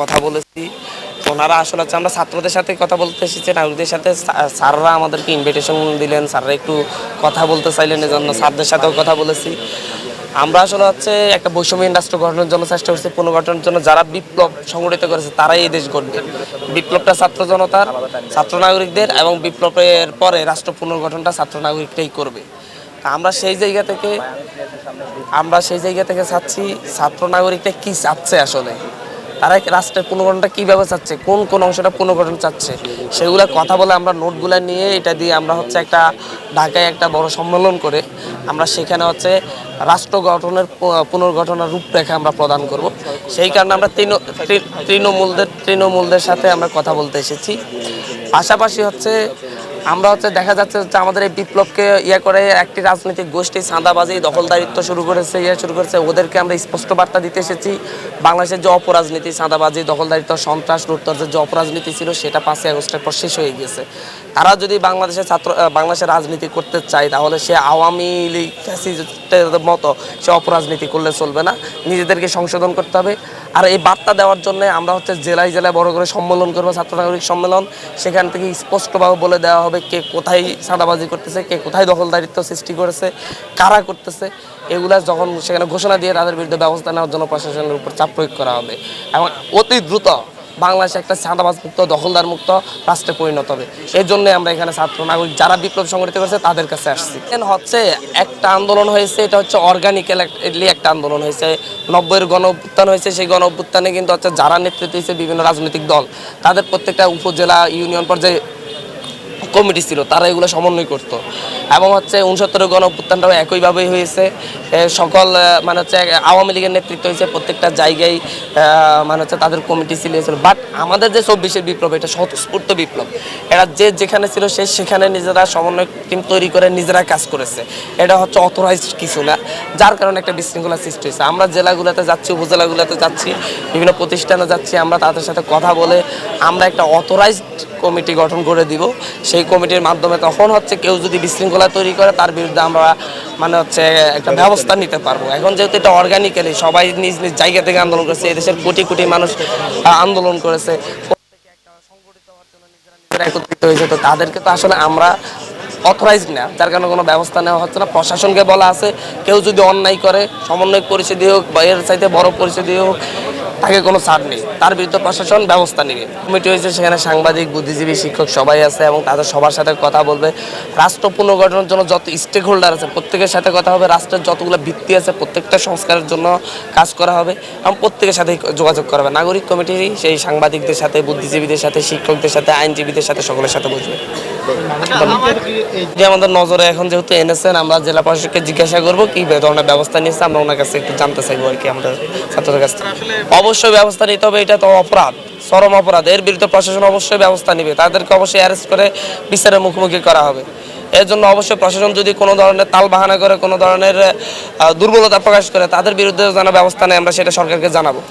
কথা বলেছি। ওনারা আসলে হচ্ছে আমরা ছাত্রদের সাথে কথা বলতে এসেছি, নাগরিকদের সাথে স্যাররা আমাদেরকে ইনভিটেশন দিলেন, স্যাররা একটু কথা বলতে চাইলেন, এজন্য স্যারদের সাথেও কথা বলেছি। আমরা আসলে হচ্ছে একটা বৈষম্য রাষ্ট্র গঠনের জন্য চেষ্টা করছি, পুনর্গঠনের জন্য। যারা বিপ্লব সংগঠিত করেছে, তারাই এই দেশ গঠবে বিপ্লবটা ছাত্র জনতার, ছাত্র নাগরিকদের এবং বিপ্লবের পরে রাষ্ট্র পুনর্গঠনটা ছাত্র নাগরিকটাই করবে। আমরা সেই জায়গা থেকে, আমরা সেই জায়গা থেকে চাচ্ছি, ছাত্র নাগরিকটা কি চাচ্ছে আসলে? তারা রাষ্ট্রের পুনর্গঠনটা কীভাবে চাচ্ছে? কোন কোন অংশটা পুনর্গঠন চাচ্ছে? সেগুলো কথা বলে আমরা নোটগুলো নিয়ে এটা দিয়ে আমরা হচ্ছে একটা ঢাকায় একটা বড় সম্মেলন করে আমরা সেখানে হচ্ছে রাষ্ট্র গঠনের পুনর্গঠনের রূপরেখা আমরা প্রদান করব। সেই কারণে আমরা তৃণমূলদের তৃণমূলদের সাথে আমরা কথা বলতে এসেছি। পাশাপাশি হচ্ছে আমরা হচ্ছে দেখা যাচ্ছে হচ্ছে আমাদের এই বিপ্লবকে ইয়ে করে একটি রাজনৈতিক গোষ্ঠী চাঁদাবাজি দখলদারিত্ব শুরু করেছে ইয়ে শুরু করেছে। ওদেরকে আমরা স্পষ্ট বার্তা দিতে এসেছি। বাংলাদেশের যে অপরাজনীতি চাঁদাবাজি দখলদারিত্ব, সন্ত্রাস লুটতর্জের যে অপরাজনীতি ছিল, সেটা পাঁচই আগস্টের পর শেষ হয়ে গেছে তারা যদি বাংলাদেশের ছাত্র বাংলাদেশের রাজনীতি করতে চায়, তাহলে সে আওয়ামী লীগ মতো সে অপরাজনীতি করলে চলবে না। নিজেদেরকে সংশোধন করতে হবে। আর এই বার্তা দেওয়ার জন্য আমরা হচ্ছে জেলায় জেলায় বড় করে সম্মেলন করব ছাত্র নাগরিক সম্মেলন। সেখান থেকে স্পষ্টভাবে বলে দেওয়া হবে কে কোথায় সাদাবাজি করতেছে, কে কোথায় দখলদারিত্ব সৃষ্টি করেছে, কারা করতেছে। এগুলা যখন সেখানে ঘোষণা দিয়ে তাদের বিরুদ্ধে ব্যবস্থা নেওয়ার জন্য প্রশাসনের উপর চাপ প্রয়োগ করা হবে। এবং অতি দ্রুত বাংলাদেশে একটা চাঁদাবাজ মুক্ত দখলদার মুক্ত রাষ্ট্রে পরিণত হবে। এই জন্য আমরা এখানে ছাত্র নাগরিক যারা বিপ্লব সংগঠিত করেছে, তাদের কাছে আসছি। হচ্ছে একটা আন্দোলন হয়েছে, এটা হচ্ছে অর্গানিক্যালি একটা আন্দোলন হয়েছে। নব্বইয়ের গণ অভ্যুত্থান হয়েছে, সেই গণ অভ্যুত্থানে কিন্তু হচ্ছে যারা নেতৃত্ব দিয়েছে বিভিন্ন রাজনৈতিক দল, তাদের প্রত্যেকটা উপজেলা, ইউনিয়ন পর্যায়ে কমিটি ছিল, তারা এগুলো সমন্বয় করত। এবং হচ্ছে উনসত্তরের গণ অভ্যুত্থানটাও একইভাবেই হয়েছে। সকল মানে হচ্ছে আওয়ামী লীগের নেতৃত্ব হয়েছে প্রত্যেকটা জায়গায় মানে হচ্ছে তাদের কমিটি ছিল বাট আমাদের যে চব্বিশের বিপ্লব, এটা স্বতঃস্ফূর্ত বিপ্লব। এরা যে যেখানে ছিল, সে সেখানে নিজেরা সমন্বয় টিম তৈরি করে নিজেরা কাজ করেছে। এটা হচ্ছে অথরাইজড কিছু না। যার কারণে একটা বিশৃঙ্খলা সৃষ্টি হয়েছে। আমরা জেলাগুলোতে যাচ্ছি, উপজেলাগুলোতে যাচ্ছি, বিভিন্ন প্রতিষ্ঠানে যাচ্ছি, আমরা তাদের সাথে কথা বলে আমরা একটা অথরাইজড কমিটি গঠন করে দিব। সেই কমিটির মাধ্যমে তখন হচ্ছে কেউ যদি বিশৃঙ্খলা তৈরি করে, তার বিরুদ্ধে আমরা মানে হচ্ছে একটা ব্যবস্থা নিতে পারব। এখন যেহেতু এটা অর্গানিক্যালি সবাই নিজ নিজ জায়গা থেকে আন্দোলন করেছে, এদেশের কোটি কোটি মানুষ আন্দোলন করেছে। তাদেরকে তো আসলে আমরা অথরাইজড না, যার কারণে কোনো ব্যবস্থা নেওয়া হচ্ছে না। প্রশাসনকে বলা আছে, কেউ যদি অন্যায় করে, সমন্বয় পরিস্থিতি হোক বা এর চাইতে বড় পরিস্থিতি হোক তাকে কোনো ছাড় নেই। তার বিরুদ্ধে প্রশাসন ব্যবস্থা নেবে। কমিটি হয়েছে, সেখানে সাংবাদিক, বুদ্ধিজীবী, শিক্ষক সবাই আছে এবং তাদের সবার সাথে কথা বলবে। রাষ্ট্র পুনর্গঠনের জন্য যত স্টেক হোল্ডার আছে, প্রত্যেকের সাথে কথা হবে। রাষ্ট্রের যতগুলো ভিত্তি আছে, প্রত্যেকটা সংস্কারের জন্য কাজ করা হবে এবং প্রত্যেকের সাথে যোগাযোগ করা হবে। নাগরিক কমিটি সেই সাংবাদিকদের সাথে, বুদ্ধিজীবীদের সাথে, শিক্ষকদের সাথে, আইনজীবীদের সাথে সকলের সাথে বসবে। আমাদের নজরে এখন যেহেতু এনেছেন, আমরা জেলা প্রশাসককে জিজ্ঞাসা করব কি ধরনের ব্যবস্থা নিয়েছে। আমরা ওনার কাছে একটু জানতে চাইব আর কি আমাদের ছাত্রদের কাছ থেকে। অবশ্যই ব্যবস্থা নিতে হবে, এটা তো অপরাধ, চরম অপরাধ। এর বিরুদ্ধে প্রশাসন অবশ্যই ব্যবস্থা নেবে। তাদেরকে অবশ্যই অ্যারেস্ট করে বিচারের মুখোমুখি করা হবে। এর জন্য অবশ্যই প্রশাসন যদি কোনো ধরনের তাল বাহানা করে, কোনো ধরনের দুর্বলতা প্রকাশ করে, তাদের বিরুদ্ধে যেন ব্যবস্থা নেয়, আমরা সেটা সরকারকে জানাব।